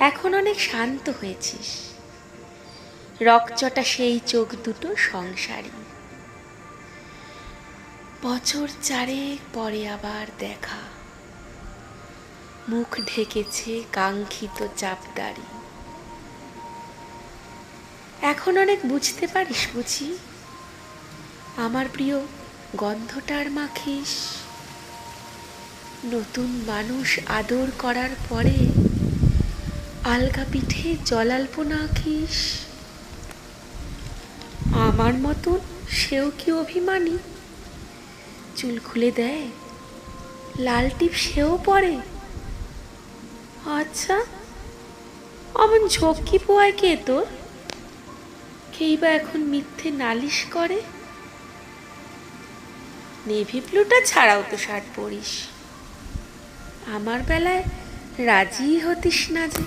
এখন অনেক শান্ত হয়েছিস। রকচটা সেই চোখ দুটো সংসারী। বছর চারেক পরে আবার দেখা। মুখ ঢেকেছে কাঙ্ক্ষিত চাপদারি। এখন অনেক বুঝতে পারিস বুঝি? আমার প্রিয়, গন্ধটার মাখিস। নতুন মানুষ আদর করার পরে আলগা পিঠে জলাল্প না আঁকিস? আমার মতন সেও কি অভিমানী? চুল খুলে দেয়, লাল টিপ সেও পরে। আচ্ছা অমন ঝক্কি পোয়ায় কে তোর? কেই বা এখন মিথ্যে নালিশ করে? নেভি ব্লুটা ছাড়াও তো শার্ট পরিস। আমার বেলায় রাজি হতিস না যে।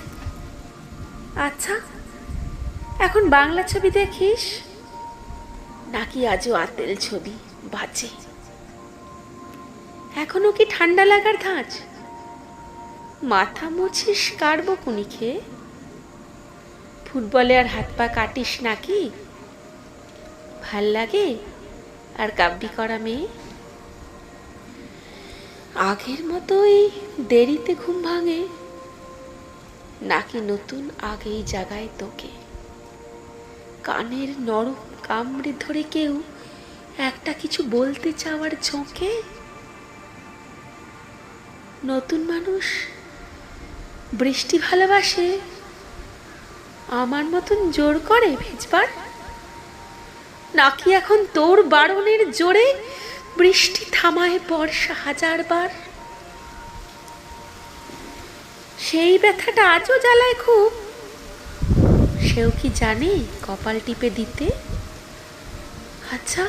আচ্ছা এখন বাংলা ছবি দেখিস? নাকি আজও আতেল ছবি বাজে? এখনও কি ঠান্ডা লাগার ধাঁচ? মাথা মুছিস কাটবো কুনি খেয়ে ফুটবলে আর হাত পা কাটিস নাকি? ভালো লাগে? আর কাব্যি করা মেয়ে? আগের মতোই দেরিতে ঘুম ভাঙে। নাকি নতুন আগেই জাগায় তোকে? কানের নরম কামড়ে ধরে কেউ একটা কিছু বলতে চাওয়ার ঝোঁকে? নতুন মানুষ বৃষ্টি ভালোবাসে, আমার মতন জোর করে ভেজবার? নাকি এখন তোর বারণের জোরে বৃষ্টি থামায় বর্ষা হাজারবার? সেই ব্যথাটা আজও জ্বালায় খুব। সেও কি জানে কপাল টিপে দিতে? আচ্ছা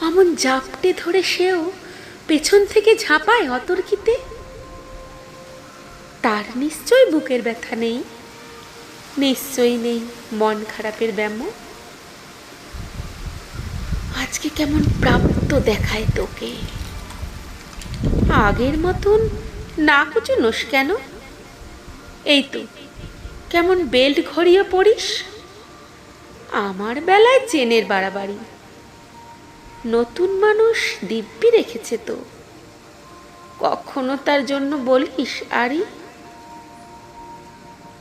অমন জাপটে ধরে সেও পেছন থেকে ঝাঁপায় অতর্কিতে? তার নিশ্চয় বুকের ব্যথা নেই। নিশ্চয়ই নেই মন খারাপের ব্যামো। আজকে কেমন প্রাপ্ত দেখায় তোকে। আগের মতন না কুচুনোস কেন? এই তো, কেমন বেল্ট ঘড়িয়ে পড়িস? আমার বেলায় চেনের বাড়াবাড়ি। নতুন মানুষ দিব্যি রেখেছে তো। কখনো তার জন্য বলিস, আরি?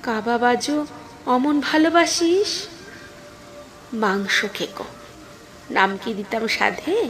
কাবা বাজো অমন ভালোবাসিস? মাংস খেকো। নাম কি দিতাম সাধে?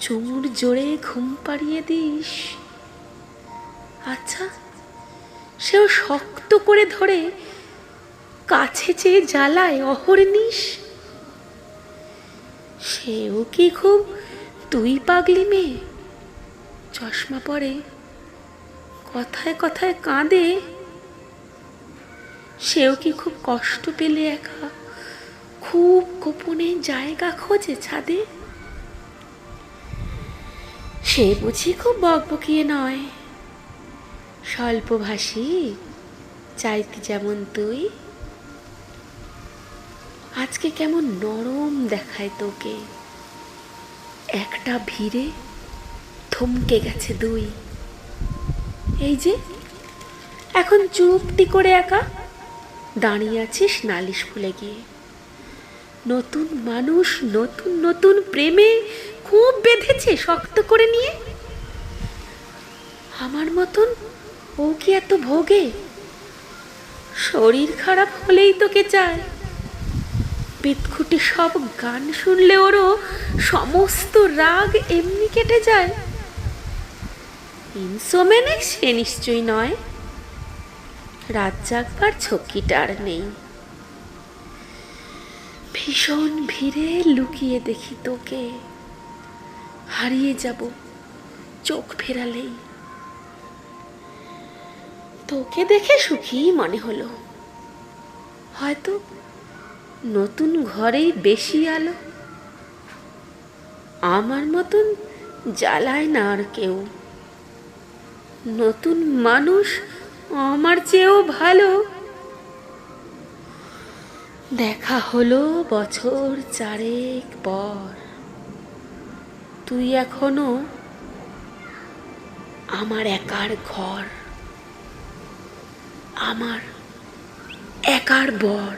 চুমুর জোরে ঘুম পাড়িয়ে দিস। আচ্ছা সেও শক্ত করে ধরে কাছে চেয়ে জ্বালায় অহর্নিশ সেও কি খুব তুই পাগলি মেয়ে? চশমা পরে কথায় কথায় কাঁদে। সেও কি খুব কষ্ট পেলে একা? খুব গোপনে জায়গা খোঁজে ছাদে? সে বুঝি খুব বকবকিয়ে নয়। স্বল্পভাষী, চাইতি যেমন তুই। আজকে কেমন নরম দেখায় তোকে। একটা ভিড়ে থমকে গেছে দুই। এই যে, এখন চুপটি করে একা দাঁড়িয়ে আছিস নালিশ ফুলে গিয়ে। নতুন মানুষ, নতুন নতুন প্রেমে খুব বেঁধেছে শক্ত করে নিয়ে। আমার মতন ও কি এত ভোগে? শরীর খারাপ হলেই তোকে চায় বিদঘুটে সব গান শুনলে ওরও সমস্ত রাগ এমনি কেটে যায়। ইনসোমেনে সে নিশ্চয়ই নয়। রাত জাগবার ঝক্কিটার নেই। ভীষণ ভিড়ে লুকিয়ে দেখি তোকে। হারিয়ে যাব, চোখ ফেরালেই। তোকে দেখে সুখী মনে হলো। হয়তো নতুন ঘরেই বেশি আলো। আমার মতন জ্বালায় না আর কেউ। নতুন মানুষ আমার চেয়েও ভালো। দেখা হলো বছর চারেক পর। তুই এখনও আমার একার ঘর আমার একার বর।